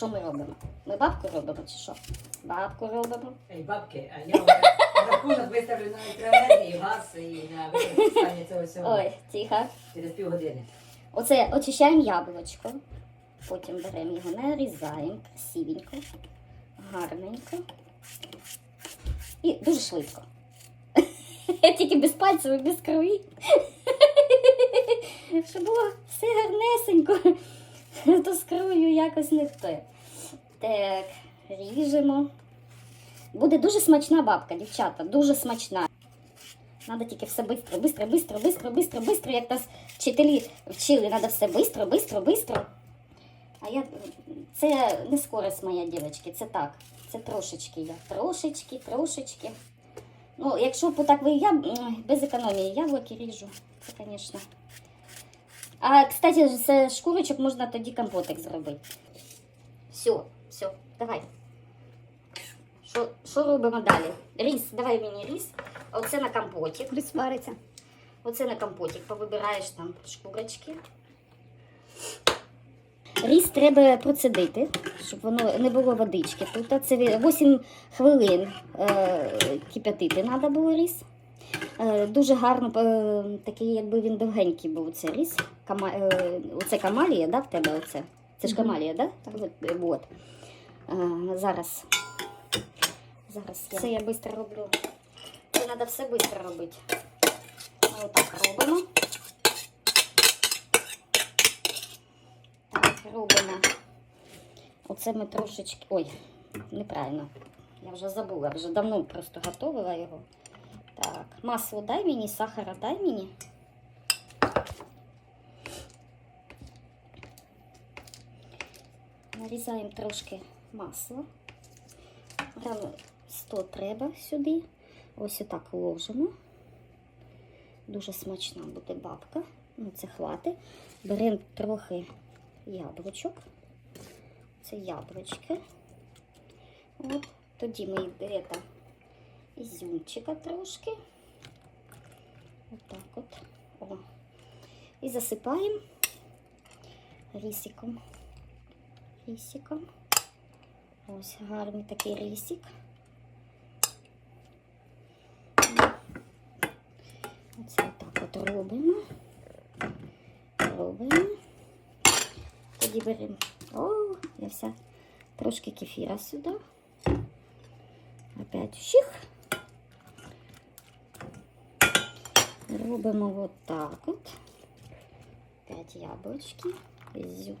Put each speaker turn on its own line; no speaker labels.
що ми робимо? Ми бабку робимо чи що? Бабку робимо.
Ей, бабки, а я рахунок виставлю на електроенергію, газ і на використання цього всього
Ой, тихо.
через півгодини.
Оце очищаємо яблучко. Потім беремо його, нарізаємо красивенько, гарненько. І дуже швидко. Тільки без пальців і без крові. Щоб було все гарнесенько. То з кров'ю якось не те. Так, ріжемо. Буде дуже смачна бабка, дівчата, дуже смачна. Надо тільки все бистро, бистро, бистро, бистро, бистро, бистро, як нас вчителі вчили, треба все бистро, бистро, бистро. А я це не скорость моя дівчатки, це так. Це трошечки я. Трошечки, трошечки. Ну, якщо б так ви я без економії яблуки ріжу, це, звісно. А, кстати, з шкурочок можна тоді компотик зробити. Все, все, давай. Що, робимо далі? Ріс, давай мені ріс. Оце на компотик.
Рис вариться.
Оце на компотик повибираєш там шкурочки. Ріс треба процедити, щоб воно не було водички. Тут це 8 хвилин е, кип'ятити треба було ріс. Е, дуже гарно, е, такий, якби він довгенький був цей ріс. Кама, оце камалія, да, в тебе оце? Це ж камалія, да? Е, от. Зараз. Зараз я. Це я швидко роблю. Це треба все швидко робити. Ми отак робимо. Так, робимо. Оце ми трошечки. Ой, неправильно. Я вже забула, вже давно просто готувала його. Так, масло дай мені, сахара дай мені. Нарізаємо трошки масла. Грам 100 треба сюди. Ось отак ложимо. Дуже смачна буде бабка. Ну, це хватить. Беремо трохи яблучок. Це яблучки. От. Тоді ми это, ізюмчика трошки. Отак от. О. І засипаємо рісиком. Рісиком. Ось гарний такий рісик. Оце так от робимо. Робимо. Тоді беремо. О, я вся трошки кефіра сюди. Опять щих. Робимо вот так от. П'ять яблочки. Ізюм.